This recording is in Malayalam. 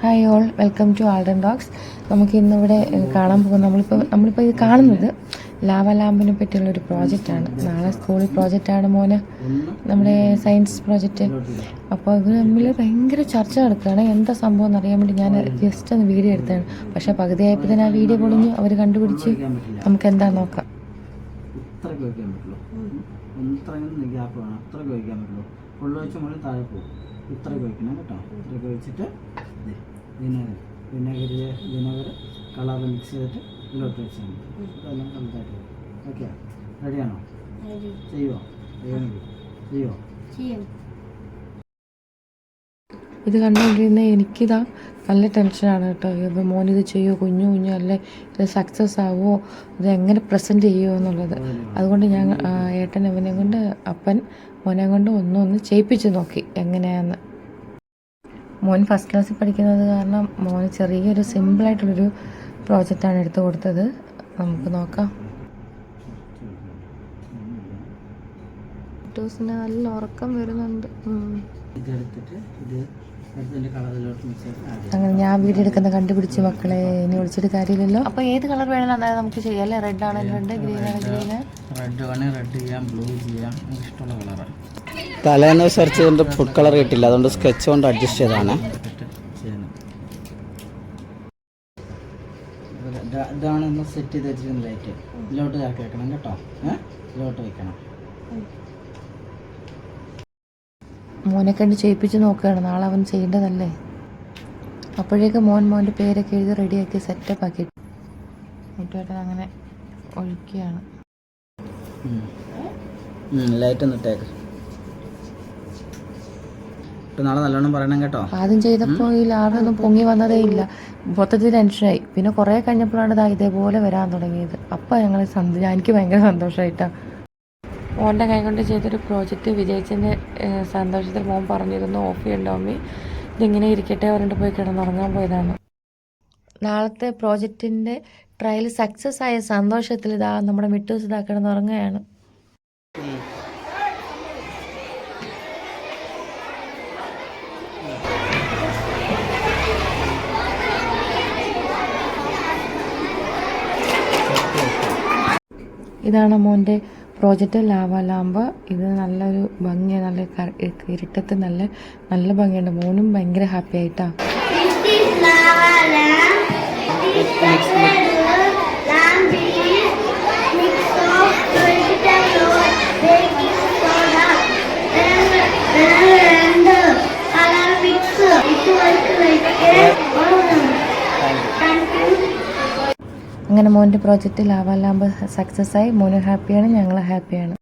Hi all welcome to Alden dogs നമുക്ക് ഇന്നിവിടെ കാണാൻ പോകുന്ന നമ്മളിപ്പോൾ നമ്മളിപ്പോൾ ഇത് കാണുന്നത് ലാവ ലാമ്പിനെ പറ്റിയുള്ള ഒരു പ്രോജക്റ്റാണ് നാളെ സ്കൂളിൽ പ്രോജക്റ്റാണ് മോന്. നമ്മുടെ സയൻസ് പ്രോജക്റ്റ് അപ്പോൾ ഇവർ തമ്മിൽ ഭയങ്കര ചർച്ച നടക്കുകയാണ്. എന്താ സംഭവം എന്നറിയാൻ വേണ്ടി ഞാൻ ജസ്റ്റ് ഒന്ന് വീഡിയോ എടുത്തതാണ്. പക്ഷേ പകുതിയായപ്പോൾ തന്നെ ആ വീഡിയോ പൊളിഞ്ഞു. അവർ കണ്ടുപിടിച്ച് നമുക്ക് എന്താ നോക്കാം. ഇത്രയ്ക്ക് വയ്ക്കാൻ പറ്റുള്ളൂ. ഇത്രയും ഗ്യാപ്പ് വേണം. പറ്റുള്ളൂ. ഫുള്ള് വെച്ച് മുകളിൽ താഴെ പോകും. ഇത്രയ്ക്ക് വയ്ക്കണം കേട്ടോ. ഇത്രയ്ക്ക് വെച്ചിട്ട് വിനാഗിരി വിനാഗിരി വിനാഗിരി കളർ മിക്സ് ചെയ്തിട്ട് ഇങ്ങോട്ട് വെച്ചാൽ മതി അതെല്ലാം വരും. ഓക്കെ. റെഡിയാണോ? ചെയ്യുമോ ചെയ്യണമെങ്കിൽ ചെയ്യുമോ ഇത് കണ്ടുകൊണ്ടിരുന്ന എനിക്കിതാ നല്ല ടെൻഷനാണ് കേട്ടോ. ഇപ്പം മോൻ ഇത് ചെയ്യുമോ കുഞ്ഞു കുഞ്ഞു അല്ലേ? ഇത് സക്സസ് ആവുമോ ഇത് എങ്ങനെ പ്രസന്റ് ചെയ്യുമോ എന്നുള്ളത്. അതുകൊണ്ട് ഞാൻ ഏട്ടൻ അവനെ കൊണ്ട് അപ്പൻ മോനെ കൊണ്ട് ഒന്നൊന്ന് ഒന്ന് ചെയ്യിപ്പിച്ച് നോക്കി എങ്ങനെയാന്ന്. മോൻ ഫസ്റ്റ് ക്ലാസ്സിൽ പഠിക്കുന്നത് കാരണം മോന് ചെറിയൊരു സിമ്പിളായിട്ടുള്ളൊരു പ്രോജക്റ്റാണ് എടുത്തു കൊടുത്തത്. നമുക്ക് നോക്കാം. ടൂസിന് നല്ല ഉറക്കം വരുന്നുണ്ട്. അങ്ങനെ ഞാൻ വീഡിയോ എടുക്കുന്ന കണ്ടുപിടിച്ച് മക്കളെ ഇനി വിളിച്ചിട്ട് കാര്യമില്ലല്ലോ. അപ്പോൾ ഏത് കളർ വേണമെങ്കിലും അതായത് നമുക്ക് ചെയ്യാം അല്ലേ? റെഡ് ആണെങ്കിൽ റെഡ് ഗ്രീൻ ആണെങ്കിൽ ഗ്രീൻ റെഡ് ആണെങ്കിൽ റെഡ് ചെയ്യാം ബ്ലൂ ചെയ്യാം ഇഷ്ടമുള്ള കളറാണ് തലേന്ന് സെർച്ച് ചെയ്തിട്ട് ഫുഡ് കളർ കിട്ടില്ല. അതുകൊണ്ട് സ്കെച്ച് കൊണ്ട് അഡ്ജസ്റ്റ് ഇതാ- ഇതാണ് നമ്മൾ സെറ്റ് ചെയ്ത് വെച്ചിരുന്ന ലൈറ്റ് ഇതിലോട്ട് ഇതാക്കി വെക്കണം കേട്ടോ. ഏഹ് ഇതിലോട്ട് വെക്കണം. മോനെ കണ്ട് ചെയ്യിപ്പിച്ച് നോക്കുകയാണ്. നാളെ അവൻ ചെയ്യേണ്ടതല്ലേ? അപ്പോഴേക്ക് മോൻ മോന്റെ പേരൊക്കെ എഴുതി റെഡിയാക്കി സെറ്റപ്പ് ആക്കി. മുട്ടുവേട്ടൻ അങ്ങനെ ഒഴിക്കുകയാണ്. ലൈറ്റ് ഒന്ന് ഇട്ടേക്ക്. നാളെ നല്ലോണം പറയണം കേട്ടോ. ആദ്യം ചെയ്തപ്പോ ഈ ലാഭമൊന്നും പൊങ്ങി വന്നതേ ഇല്ല. മൊത്തത്തിൽ ടെൻഷനായി. പിന്നെ കുറെ കഴിഞ്ഞപ്പോഴാണ് ഇതാ ഇതേപോലെ വരാൻ തുടങ്ങിയത്. അപ്പൊ ഞങ്ങൾ ഞാൻ എനിക്ക് ഭയങ്കര സന്തോഷമായിട്ടാ മോന്റെ കൈ കൊണ്ട് ചെയ്തൊരു പ്രോജക്റ്റ് വിജയിച്ചതിന്റെ സന്തോഷത്തിൽ മോൻ പറഞ്ഞിരുന്നു ഓഫ് ചെയ്യണ്ട അമ്മി ഇതിങ്ങനെ ഇരിക്കട്ടെ പറഞ്ഞിട്ട് പോയി കിടന്നുറങ്ങാൻ പോയതാണ്. നാളത്തെ പ്രോജക്റ്റിന്റെ ട്രയൽ സക്സസ് ആയ സന്തോഷത്തിൽ ഇതാ നമ്മുടെ മിട്ടൂസ് ഇതാ കിടന്നുറങ്ങുകയാണ്. ഇതാണ് മോന്റെ പ്രോജക്റ്റ് ലാവ ലാമ്പ. ഇത് നല്ലൊരു ഭംഗിയാണ് നല്ല ഇരുട്ടത്ത് നല്ല നല്ല ഭംഗിയുണ്ട്. മോനും ഭയങ്കര ഹാപ്പി ആയിട്ടാ. This is lava lamp. This is lamp അങ്ങനെ മോന്റെ പ്രോജക്റ്റ് ലാവ ലാമ്പ് സക്സസ് ആയി. മോനും ഹാപ്പിയാണ് ഞങ്ങൾ ഹാപ്പിയാണ്